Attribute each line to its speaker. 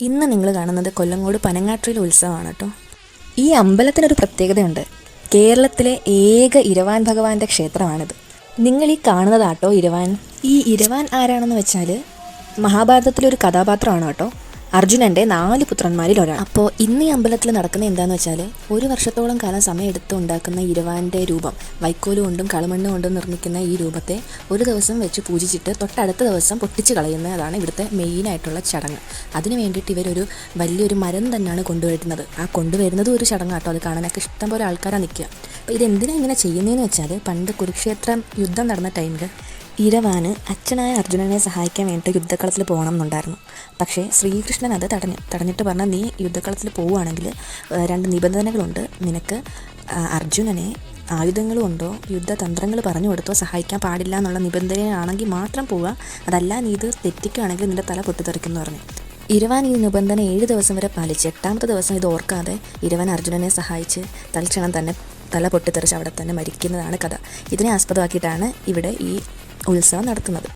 Speaker 1: ഇന്ന് നിങ്ങൾ കാണുന്നത് കൊല്ലങ്കോട് പനങ്ങാട്ടിലെ ഉത്സവമാണ് കേട്ടോ. ഈ അമ്പലത്തിനൊരു പ്രത്യേകതയുണ്ട്. കേരളത്തിലെ ഏക ഇരവാൻ ഭഗവാന്റെ ക്ഷേത്രമാണിത്. നിങ്ങൾ ഈ കാണുന്നതാട്ടോ ഇരവാൻ. ഈ ഇരവാൻ ആരാണെന്ന് വെച്ചാൽ മഹാഭാരതത്തിലെ ഒരു കഥാപാത്രമാണ് കേട്ടോ. അർജുനന്റെ നാല് പുത്രന്മാരിൽ ഒരാൾ. അപ്പോ ഇന്ന് ഈ അമ്പലത്തിൽ നടക്കുന്ന എന്താണെന്ന് വെച്ചാൽ ഒരു വർഷത്തോളം കാലം സമയം എടുത്ത് ഉണ്ടാക്കുന്ന ഇരുവാന്റെ രൂപം വൈക്കോൽ കൊണ്ടും കളമണ്ണ് കൊണ്ടും നിർമ്മിക്കുന്ന ഈ രൂപത്തെ ഒരു ദിവസം വെച്ച് പൂജിച്ചിട്ട് തൊട്ടടുത്ത ദിവസം പൊട്ടിച്ച് കളയുന്നതാണ് ഇവിടുത്തെ മെയിൻ ആയിട്ടുള്ള ചടങ്ങ്. അതിന് വേണ്ടിയിട്ട് ഇവരൊരു വലിയൊരു മരം തന്നെയാണ് കൊണ്ടുവരുന്നത്. ആ കൊണ്ടുവരുന്നതും ഒരു ചടങ്ങാട്ടോ അത് കാണാനൊക്കെ ഇഷ്ടംപോലെ ആൾക്കാരാണ് നിൽക്കുക. അപ്പോൾ ഇതെന്തിനാണ് ഇങ്ങനെ ചെയ്യുന്നതെന്ന് വെച്ചാൽ പണ്ട് കുരുക്ഷേത്രം യുദ്ധം നടന്ന ടൈമിൽ ഇരവാന് അച്ഛനായ അർജുനനെ സഹായിക്കാൻ വേണ്ടിയിട്ട് യുദ്ധക്കളത്തിൽ പോകണം എന്നുണ്ടായിരുന്നു പക്ഷേ ശ്രീകൃഷ്ണൻ അത് തടഞ്ഞു. തടഞ്ഞിട്ട് പറഞ്ഞാൽ നീ യുദ്ധക്കളത്തിൽ പോവുകയാണെങ്കിൽ രണ്ട് നിബന്ധനകളുണ്ട്. നിനക്ക് അർജുനനെ ആയുധങ്ങൾ കൊണ്ടോ യുദ്ധതന്ത്രങ്ങൾ പറഞ്ഞു കൊടുത്തോ? സഹായിക്കാൻ പാടില്ല എന്നുള്ള നിബന്ധനയാണെങ്കിൽ മാത്രം പോവുക. അതല്ല നീ ഇത് തെറ്റിക്കുകയാണെങ്കിൽ നിന്റെ തല പൊട്ടിത്തെറിക്കുമെന്ന് പറഞ്ഞു. ഇരവാൻ ഈ നിബന്ധന ഏഴ് ദിവസം വരെ പാലിച്ച് എട്ടാമത്തെ ദിവസം ഇത് ഓർക്കാതെ ഇരവൻ അർജുനനെ സഹായിച്ച് തൽക്ഷണം തന്നെ തല പൊട്ടിത്തെറിച്ച് അവിടെ തന്നെ മരിക്കുന്നതാണ് കഥ. ഇതിനെ ആസ്പദമാക്കിയിട്ടാണ് ഇവിടെ ഈ ഉത്സവം നടത്തുന്നത്.